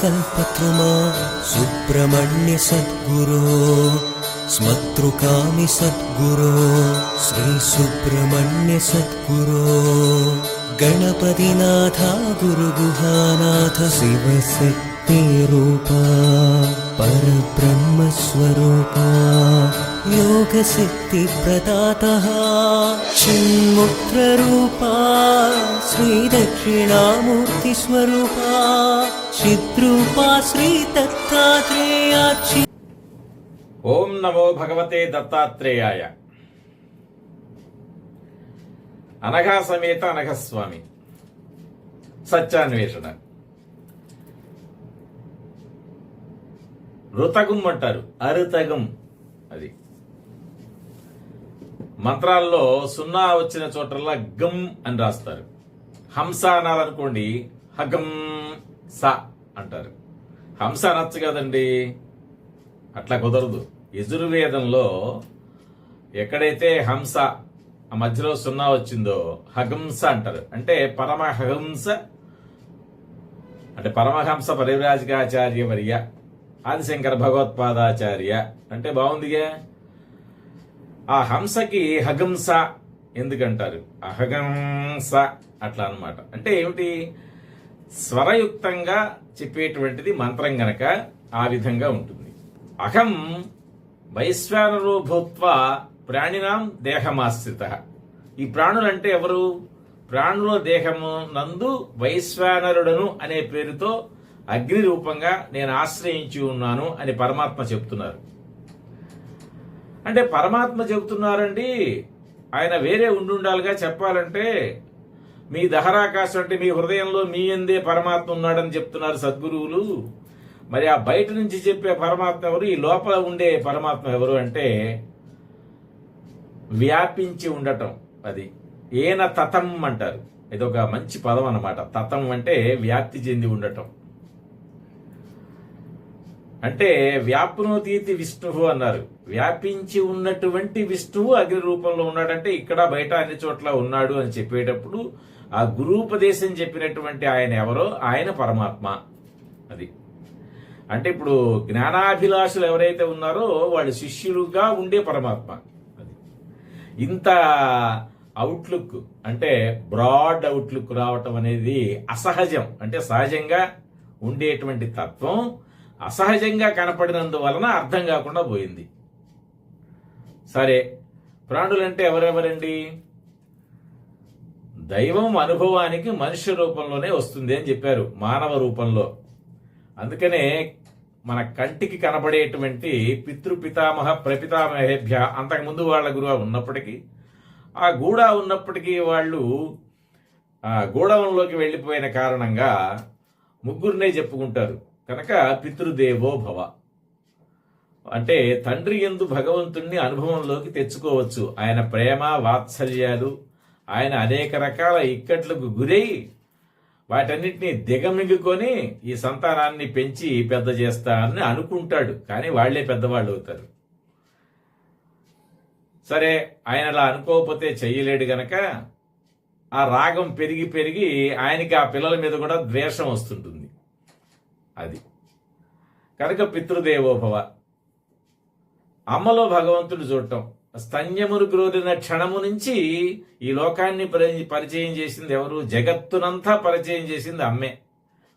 कल्पत्रुमा सुब्रह्मण्य सद्गुरो स्मतृकामि सद्गुरो श्रीसुब्रह्मण्य सद्गुरो गणपतिनाथा गुरुगुहानाथ शिवशक्तिरूपा परब्रह्मस्वरूपा योगसिद्धिप्रदातः चिन्मुद्ररूपा श्रीदक्षिणामूर्तिस्वरूपा चिद्रूपा श्रीदत्तात्रेया चि ఓం నమో భగవతే దత్తాత్రేయాయ అనఘా సమేత అనఘస్వామి సత్యాన్వేషణ రుతగం అంటారు అరుతగం అది మంత్రాల్లో సున్నా వచ్చిన చోటల్లా గమ్ అని రాస్తారు. హంస అనాలనుకోండి హగం స అంటారు. హంస అనొచ్చు కదండి. అట్లా కుదరదు. యజుర్వేదంలో ఎక్కడైతే హంస ఆ మధ్యలో సున్నా వచ్చిందో హగంస అంటారు. అంటే పరమహంస అంటే పరమహంస పరివ్రాజకాచార్య వర్య ఆదిశంకర భగవత్పాదాచార్య. అంటే బాగుందిగా? ఆ హంసకి హగంస ఎందుకంటారు? అహగంస అట్లా అన్నమాట. అంటే ఏమిటి? స్వరయుక్తంగా చెప్పేటువంటిది మంత్రం గనక ఆ విధంగా ఉంటుంది. అహం వైశ్వానరో భూత్వ ప్రాణినాం దేహమాశ్రిత. ఈ ప్రాణులంటే ఎవరు? ప్రాణుల దేహము నందు వైశ్వానరుడను అనే పేరుతో అగ్ని రూపంగా నేను ఆశ్రయించి ఉన్నాను అని పరమాత్మ చెప్తున్నారు. అంటే పరమాత్మ చెబుతున్నారండి. ఆయన వేరే ఉండుండాలిగా చెప్పాలంటే మీ దహరాకాశం అంటే మీ హృదయంలో మీ ఎందే పరమాత్మ ఉన్నాడని చెప్తున్నారు సద్గురువులు. మరి ఆ బయట నుంచి చెప్పే పరమాత్మ ఎవరు? ఈ లోపల ఉండే పరమాత్మ ఎవరు అంటే వ్యాపించి ఉండటం అది. ఏన తతం అంటారు. ఇది ఒక మంచి పదం అన్నమాట. తతం అంటే వ్యాప్తి చెంది ఉండటం. అంటే వ్యాప్నోతీతి విష్ణువు అన్నారు. వ్యాపించి ఉన్నటువంటి విష్ణువు అగ్ని రూపంలో ఉన్నాడంటే ఇక్కడ బయట అన్ని చోట్ల ఉన్నాడు అని చెప్పేటప్పుడు ఆ గురూపదేశం చెప్పినటువంటి ఆయన ఎవరో? ఆయన పరమాత్మ. అది. అంటే ఇప్పుడు జ్ఞానాభిలాషులు ఎవరైతే ఉన్నారో వాళ్ళు శిష్యులుగా ఉండే పరమాత్మ. అది. ఇంత అవుట్లుక్ అంటే బ్రాడ్ అవుట్లుక్ రావటం అనేది అసహజం. అంటే సహజంగా ఉండేటువంటి తత్వం. అసహజంగా కనపడినందువలన అర్థం కాకుండా పోయింది. సరే ప్రాణులంటే ఎవరెవరండి? దైవం అనుభవానికి మనుష్య రూపంలోనే వస్తుంది అని చెప్పారు మానవ రూపంలో. అందుకనే మన కంటికి కనబడేటువంటి పితృపితామహ ప్రపితామహేభ్య అంతకుముందు వాళ్ళ గురువు ఉన్నప్పటికీ ఆ గూడ ఉన్నప్పటికీ వాళ్ళు ఆ గూడవంలోకి వెళ్ళిపోయిన కారణంగా ముగ్గురినే చెప్పుకుంటారు. కనుక పితృదేవో భవ. అంటే తండ్రి ఎందు భగవంతుణ్ణి అనుభవంలోకి తెచ్చుకోవచ్చు. ఆయన ప్రేమ వాత్సల్యాలు ఆయన అనేక రకాల ఇక్కట్లకు గురై వాటన్నిటిని దిగమింగుకొని ఈ సంతానాన్ని పెంచి పెద్ద చేస్తా అని అనుకుంటాడు. కానీ వాళ్ళే పెద్దవాళ్ళు అవుతారు. సరే ఆయన అలా అనుకోకపోతే చెయ్యలేడు గనక ఆ రాగం పెరిగి పెరిగి ఆయనకి ఆ పిల్లల మీద కూడా ద్వేషం వస్తుంటుంది. అది. కనుక పితృదేవోభవ అమ్మలో భగవంతుడు చూడటం స్తన్యమును గ్రోదిన క్షణము నుంచి ఈ లోకాన్ని పరి- పరిచయం చేసింది ఎవరు? జగత్తునంతా పరిచయం చేసింది అమ్మే.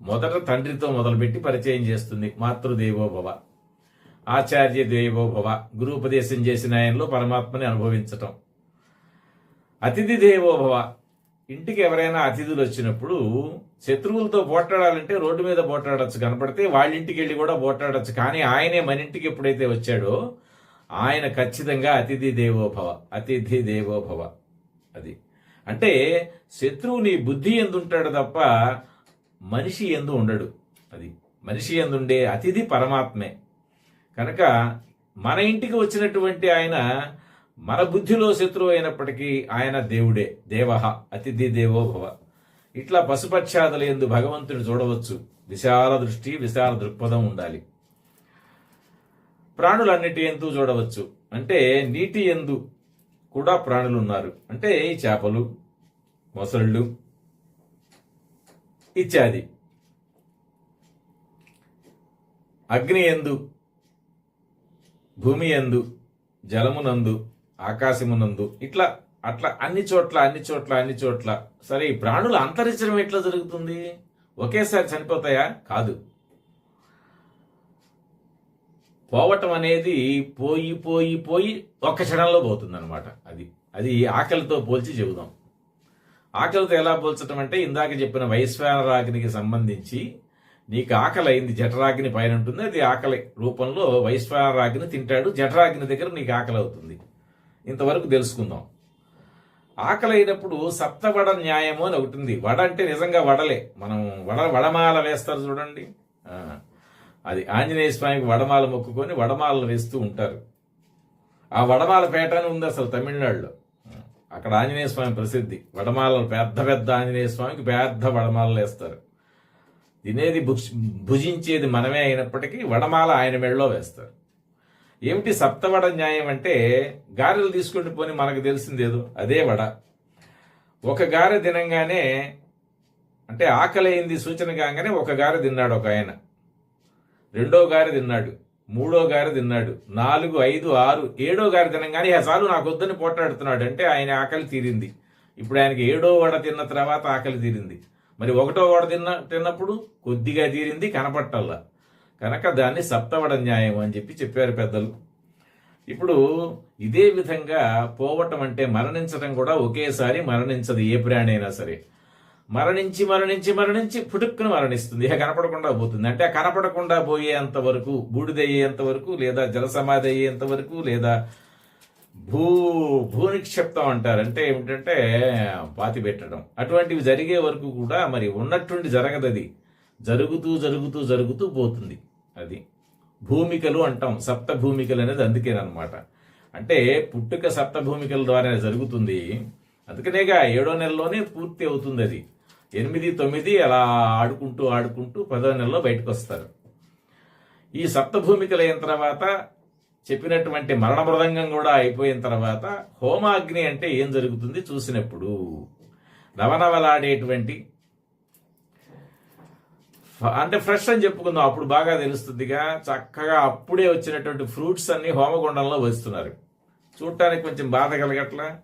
మొదట తండ్రితో మొదలుపెట్టి పరిచయం చేస్తుంది మాతృదేవోభవ. ఆచార్య దేవోభవ గురూపదేశం చేసిన ఆయనలో పరమాత్మని అనుభవించటం. అతిథి దేవోభవ ఇంటికి ఎవరైనా అతిథులు వచ్చినప్పుడు శత్రువులతో పోట్లాడాలంటే రోడ్డు మీద పోట్లాడచ్చు కనపడితే వాళ్ళ ఇంటికి వెళ్ళి కూడా పోట్లాడచ్చు. కానీ ఆయనే మన ఇంటికి ఎప్పుడైతే వచ్చాడో ఆయన ఖచ్చితంగా అతిథి దేవోభవ అతిథి దేవోభవ అది. అంటే శత్రువు నీ బుద్ధి ఎందుంటాడు తప్ప మనిషి ఎందు ఉండడు అది. మనిషి ఎందుండే అతిథి పరమాత్మే. కనుక మన ఇంటికి వచ్చినటువంటి ఆయన మన బుద్ధిలో శత్రువు అయినప్పటికీ ఆయన దేవుడే. దేవ అతిథి దేవోభవ ఇట్లా పశుపక్షాదుల ఎందు భగవంతుని చూడవచ్చు. విశాల దృష్టి విశాల దృక్పథం ఉండాలి. ప్రాణులన్నిటి ఎందు చూడవచ్చు. అంటే నీటి ఎందు కూడా ప్రాణులు ఉన్నారు అంటే ఈ చేపలు మొసళ్ళు ఇత్యాది. అగ్ని ఎందు భూమి ఎందు జలమునందు ఆకాశమునందు. ఇట్లా అట్లా అన్ని చోట్ల అన్ని చోట్ల అన్ని చోట్ల. సరే ఈ ప్రాణులు అంతరించడం ఎట్లా జరుగుతుంది? ఒకేసారి చనిపోతాయా? కాదు. పోవటం అనేది పోయి పోయి పోయి ఒక్క క్షణంలో పోతుంది అనమాట అది. అది ఆకలితో పోల్చి చెబుదాం. ఆకలితో ఎలా పోల్చడం అంటే ఇందాక చెప్పిన వైశ్వానరాగ్నికి సంబంధించి నీకు ఆకలి అయింది జఠరాగ్ని పైన ఉంటుంది అది ఆకలి రూపంలో వైశ్వానరాగ్ని తింటాడు జఠరాగ్ని దగ్గర నీకు ఆకలి అవుతుంది ఇంతవరకు తెలుసుకుందాం. ఆకలి అయినప్పుడు సప్తవడ న్యాయము అని ఒకటి ఉంది. వడ అంటే నిజంగా వడలే. మనం వడ వడమాల వేస్తారు చూడండి. అది ఆంజనేయ స్వామికి వడమాల మొక్కుకొని వడమాలను వేస్తూ ఉంటారు. ఆ వడమాల పేట అని ఉంది అసలు తమిళనాడులో. అక్కడ ఆంజనేయ స్వామి ప్రసిద్ధి. వడమాలలు పెద్ద పెద్ద ఆంజనేయ స్వామికి పెద్ద వడమాలలు వేస్తారు. తినేది భుజించేది మనమే అయినప్పటికీ వడమాల ఆయన మెళ్ళలో వేస్తారు. ఏమిటి సప్తవడ న్యాయం అంటే గారెలు తీసుకుంటూ పోని మనకు తెలిసిందేదో అదే వడ. ఒక గారె తినంగానే అంటే ఆకలి అయింది సూచన కాగానే ఒక గారె తిన్నాడు ఒక ఆయన. రెండో గారె తిన్నాడు మూడో గారె తిన్నాడు నాలుగు ఐదు ఆరు ఏడో గారె తినంగానే "ఇహ చాలు నాకు వద్దని పోట్లాడుతున్నాడు. అంటే ఆయన ఆకలి తీరింది. ఇప్పుడు ఆయనకి ఏడో వడ తిన్న తర్వాత ఆకలి తీరింది. మరి ఒకటో వడ తిన్న తిన్నప్పుడు కొద్దిగా తీరింది కనపట్టల్లా. కనుక దాన్ని సప్తవడ న్యాయం అని చెప్పి చెప్పారు పెద్దలు. ఇప్పుడు ఇదే విధంగా పోవటం అంటే మరణించడం కూడా ఒకేసారి మరణించదు ఏ ప్రాణి అయినా సరే. మరణించి మరణించి మరణించి పుటుక్కును మరణిస్తుంది. ఇక కనపడకుండా పోతుంది. అంటే కనపడకుండా పోయేంత వరకు బూడిదయ్యేంత వరకు లేదా జలసమాధి అయ్యేంత వరకు లేదా భూ భూనిక్షిప్తం అంటారు. అంటే ఏమిటంటే పాతి పెట్టడం. అటువంటివి జరిగే వరకు కూడా మరి ఉన్నట్టుండి జరగదు అది జరుగుతూ జరుగుతూ జరుగుతూ పోతుంది. అది. భూమికలు అంటాం. సప్త భూమికలు అనేది అందుకేనమాట అంటే పుట్టుక సప్త భూమికల ద్వారా జరుగుతుంది. అందుకనేగా ఏడో నెలలోనే పూర్తి అవుతుంది అది. ఎనిమిది తొమ్మిది అలా ఆడుకుంటూ ఆడుకుంటూ పదో నెలలో బయటకు వస్తారు ఈ సప్త భూమికలు అయిన తర్వాత చెప్పినటువంటి మరణ మృదంగం కూడా అయిపోయిన తర్వాత హోమాగ్ని అంటే ఏం జరుగుతుంది? చూసినప్పుడు నవనవలాడేటువంటి అంటే ఫ్రెష్ అని చెప్పుకుందాం. అప్పుడు బాగా తెలుస్తుందిగా. చక్కగా అప్పుడే వచ్చినటువంటి ఫ్రూట్స్ అన్ని హోమగుండంలో వస్తున్నారు. చూడటానికి కొంచెం బాధ కలగట్లా.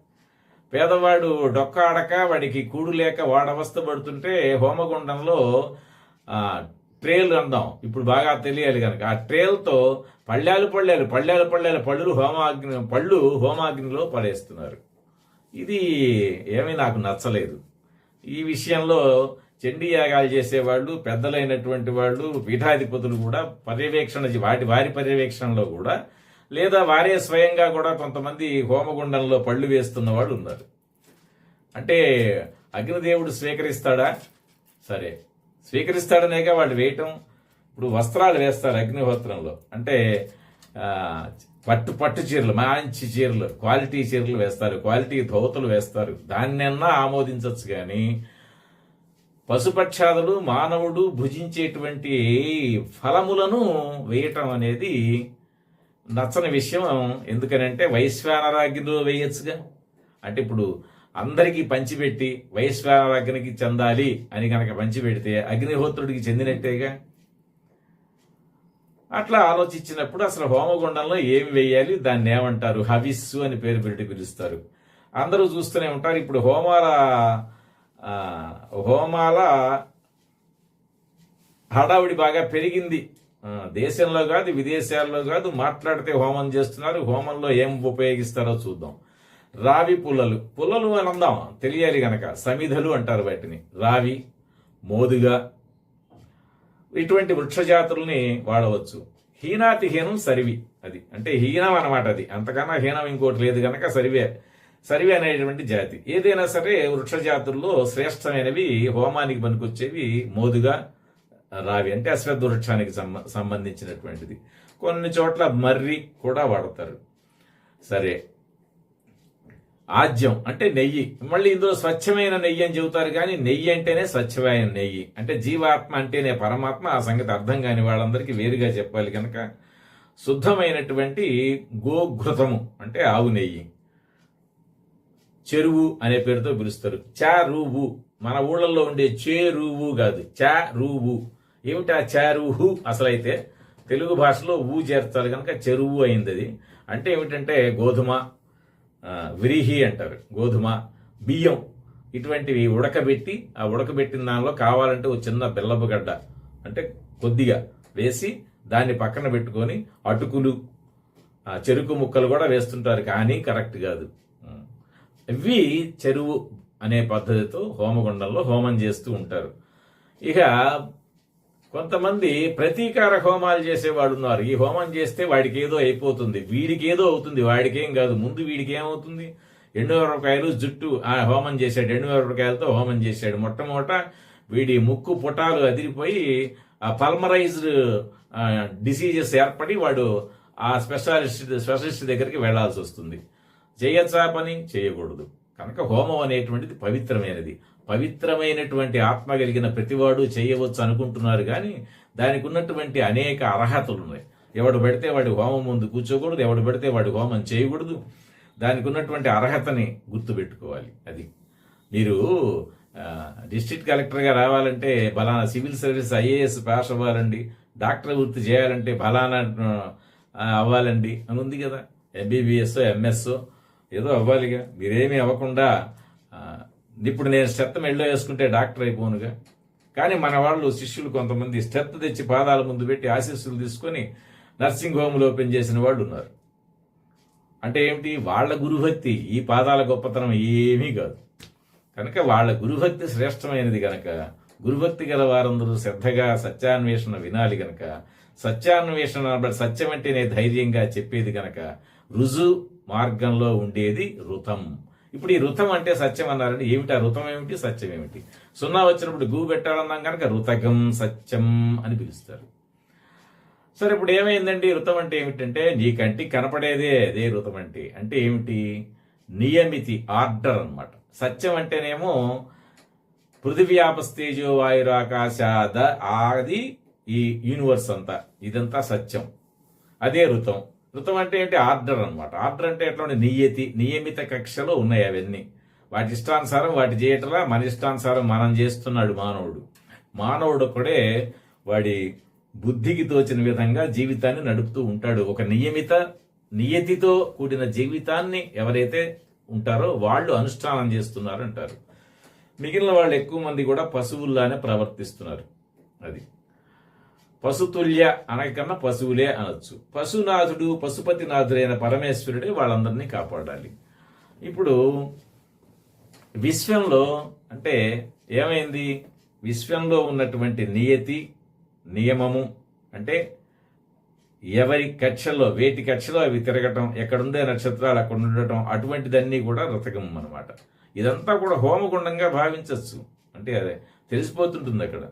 పేదవాడు డొక్క ఆడక వాడికి కూడు లేక వాడు అవస్థ పడుతుంటే హోమగుండంలో ట్రేల్ ట్రేలు అందాం. ఇప్పుడు బాగా తెలియాలి కనుక. ఆ ట్రేలతో పళ్ళాలు పళ్ళాలు పళ్ళాలు పళ్ళాలు పళ్ళు హోమాగ్ని పళ్ళు హోమాగ్నిలో పడేస్తున్నారు. ఇది ఏమీ నాకు నచ్చలేదు. ఈ విషయంలో చండీ యాగాలు చేసేవాళ్ళు పెద్దలైనటువంటి వాళ్ళు పీఠాధిపతులు కూడా పర్యవేక్షణ వాటి వారి పర్యవేక్షణలో కూడా లేదా వారే స్వయంగా కూడా కొంతమంది హోమగుండంలో పళ్ళు వేస్తున్న వాళ్ళు ఉన్నారు. అంటే అగ్నిదేవుడు స్వీకరిస్తాడా? సరే. స్వీకరిస్తాడనేగా వాళ్ళు వేయటం ఇప్పుడు వస్త్రాలు వేస్తారు అగ్నిహోత్రంలో. అంటే పట్టు పట్టు చీరలు మంచి చీరలు క్వాలిటీ చీరలు వేస్తారు క్వాలిటీ ధోతలు వేస్తారు. దాన్నన్నా ఆమోదించవచ్చు కానీ పశుపక్షాదులు మానవుడు భుజించేటువంటి ఫలములను వేయటం అనేది నచ్చని విషయం. ఎందుకనంటే వైశ్వానరాగ్నిలో వేయచ్చుగా. అంటే ఇప్పుడు అందరికీ పంచిపెట్టి వైశ్వానరాగ్నికి చెందాలి అని కనుక పంచిపెడితే అగ్నిహోత్రుడికి చెందినట్టేగా? అట్లా ఆలోచించినప్పుడు అసలు హోమగుండంలో ఏమి వేయాలి? దాన్ని ఏమంటారు? హవిస్సు అని పేరు పెట్టి పిలుస్తారు. అందరూ చూస్తూనే ఉంటారు. ఇప్పుడు హోమాల హోమాల హడావుడి బాగా పెరిగింది. దేశంలో కాదు విదేశాల్లో కాదు మాట్లాడితే హోమం చేస్తున్నారు. హోమంలో ఏం ఉపయోగిస్తారో చూద్దాం. రావి పుల్లలు. పుల్లలు అని అందాం. తెలియాలి గనక. సమిధలు అంటారు వాటిని. రావి మోదుగా ఇటువంటి వృక్ష జాతుల్ని వాడవచ్చు హీనాతిహీనం సరివి అది. అంటే హీనం అనమాట అది. అంతకన్నా హీనం ఇంకోటి లేదు కనుక సరివే. సరివి అనేటువంటి జాతి. ఏదైనా సరే వృక్ష జాతుల్లో శ్రేష్టమైనవి హోమానికి పనికొచ్చేవి మోదుగా రావి అంటే అశ్వద్ధ వృక్షానికి సంబంధించినటువంటిది. కొన్ని చోట్ల మర్రి కూడా వాడతారు. సరే. ఆజ్యం అంటే నెయ్యి. మళ్ళీ ఇందులో స్వచ్ఛమైన నెయ్యి అని చెబుతారు కానీ నెయ్యి అంటేనే స్వచ్ఛమైన నెయ్యి. అంటే జీవాత్మ అంటేనే పరమాత్మ. ఆ సంగతి అర్థం కాని వాళ్ళందరికీ వేరుగా చెప్పాలి కనుక శుద్ధమైనటువంటి గోఘృతము అంటే ఆవు నెయ్యి. చెరువు అనే పేరుతో పిలుస్తారు. చారువు. మన ఊళ్ళల్లో ఉండే చేరువు కాదు. చారువు. ఏమిటి ఆ చారువు? అసలైతే తెలుగు భాషలో ఊ చేర్చాలి కనుక చెరువు అయింది అది అంటే ఏమిటంటే గోధుమ విరిహి అంటారు. గోధుమ బియ్యం ఇటువంటివి ఉడకబెట్టి ఆ ఉడకబెట్టిన దానిలో కావాలంటే ఒక చిన్న బెల్లపు గడ్డ అంటే కొద్దిగా వేసి దాన్ని పక్కన పెట్టుకొని అటుకులు చెరుకు ముక్కలు కూడా వేస్తుంటారు. కానీ కరెక్ట్ కాదు. ఇవి చెరువు అనే పద్ధతితో హోమగుండంలో హోమం చేస్తూ ఉంటారు. ఇక కొంతమంది ప్రతీకార హోమాలు చేసేవాడు ఉన్నారు. ఈ హోమం చేస్తే వాడికి ఏదో అయిపోతుంది. వీడికి ఏదో అవుతుంది. వాడికేం కాదు. ముందు వీడికి ఏమవుతుంది ఎండుమిరపకాయలు జుట్టు ఆ హోమం చేశాడు. ఎండుమిరపకాయలతో హోమం చేశాడు. మొట్టమొదట వీడి ముక్కు పుటాలు అదిరిపోయి ఆ పల్మరైజ్డ్ డిసీజెస్ ఏర్పడి వాడు ఆ స్పెషాలిస్ట్ స్పెషలిస్ట్ దగ్గరికి వెళ్ళాల్సి వస్తుంది చేయొచ్చా పని చేయకూడదు. కనుక హోమం అనేటువంటిది పవిత్రమైనది. పవిత్రమైనటువంటి ఆత్మ కలిగిన ప్రతివాడు చేయవచ్చు అనుకుంటున్నారు కానీ దానికి ఉన్నటువంటి అనేక అర్హతలు ఉన్నాయి. ఎవడు పెడితే వాడి హోమం ముందు కూర్చోకూడదు ఎవడు పెడితే వాడి హోమం చేయకూడదు. దానికి ఉన్నటువంటి అర్హతని గుర్తుపెట్టుకోవాలి. అది మీరు డిస్ట్రిక్ట్ కలెక్టర్గా రావాలంటే బలానా సివిల్ సర్వీస్ ఐఏఎస్ పాస్ అవ్వాలండి. డాక్టర్ వృత్తి చేయాలంటే బలానా అవ్వాలండి. అని ఉంది కదా. ఎంబీబీఎస్ ఎంఎస్ ఏదో అవ్వాలిగా. మీరేమీ అవ్వకుండా ఇప్పుడు నేను శ్రద్ధ మెళ్ళో వేసుకుంటే డాక్టర్ అయిపోనుగా కానీ మన వాళ్ళు శిష్యులు కొంతమంది శ్రద్ధ తెచ్చి పాదాల ముందు పెట్టి ఆశీస్సులు తీసుకొని నర్సింగ్ హోమ్లు ఓపెన్ చేసిన వాళ్ళు ఉన్నారు. అంటే ఏమిటి? వాళ్ళ గురుభక్తి ఈ పాదాల గొప్పతనం ఏమీ కాదు. కనుక వాళ్ళ గురుభక్తి శ్రేష్టమైనది కనుక గురుభక్తి గల వారందరూ శ్రద్ధగా సత్యాన్వేషణ వినాలి గనక సత్యాన్వేషణ అనబడి సత్యం అంటేనే ధైర్యంగా చెప్పేది గనక రుజు మార్గంలో ఉండేది రుతం ఇప్పుడు ఈ రుతం అంటే సత్యం అన్నారండి. ఏమిటి ఆ రుతం ఏమిటి? సత్యం ఏమిటి? సున్నా వచ్చినప్పుడు గు పెట్టాలన్నాం కనుక రుతకం సత్యం అని పిలుస్తారు. సరే ఇప్పుడు ఏమైందండి? రుతం అంటే ఏమిటంటే నీ కంటికి కనపడేదే అదే రుతం అంటే. అంటే ఏమిటి? నియమితి ఆర్డర్ అన్నమాట. సత్యం అంటేనేమో పృథివ్యాపస్తేజో వాయురాకాశాద ఆది ఈ యూనివర్స్ అంతా. ఇదంతా సత్యం. అదే ఋతం. ఋతం అంటే ఏంటి? ఆర్డర్ అన్నమాట. ఆర్డర్ అంటే ఎట్లా ఉండే? నియతి నియమిత కక్షలో ఉన్నాయి అవన్నీ. వాటి ఇష్టానుసారం వాటి చేయటలా మన ఇష్టానుసారం మనం చేస్తున్నాడు మానవుడు. మానవుడు ఒకడే వాడి బుద్ధికి తోచిన విధంగా జీవితాన్ని నడుపుతూ ఉంటాడు. ఒక నియమిత నియతితో కూడిన జీవితాన్ని ఎవరైతే ఉంటారో వాళ్ళు అనుష్ఠానం చేస్తున్నారు అంటారు మిగిలిన వాళ్ళు ఎక్కువ మంది కూడా పశువుల్లానే ప్రవర్తిస్తున్నారు. అది. పశుతుల్య అనకన్నా పశువులే అనొచ్చు. పశునాథుడు పశుపతినాథుడైన పరమేశ్వరుడే వాళ్ళందరినీ కాపాడాలి. ఇప్పుడు విశ్వంలో అంటే ఏమైంది? విశ్వంలో ఉన్నటువంటి నియతి నియమము అంటే ఎవరి కక్షలో వేటి కక్షలో అవి తిరగటం ఎక్కడుండే నక్షత్రాలు అక్కడ ఉండటం అటువంటిదన్నీ కూడా రతకం అన్నమాట. ఇదంతా కూడా హోమగుండంగా భావించవచ్చు అంటే అదే తెలిసిపోతుంటుంది అక్కడ.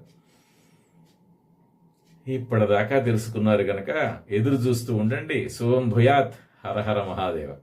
ఇప్పటిదాకా తెలుసుకున్నారు గనక ఎదురు చూస్తూ ఉండండి. శుభం భూయాత్. హరహర మహాదేవ.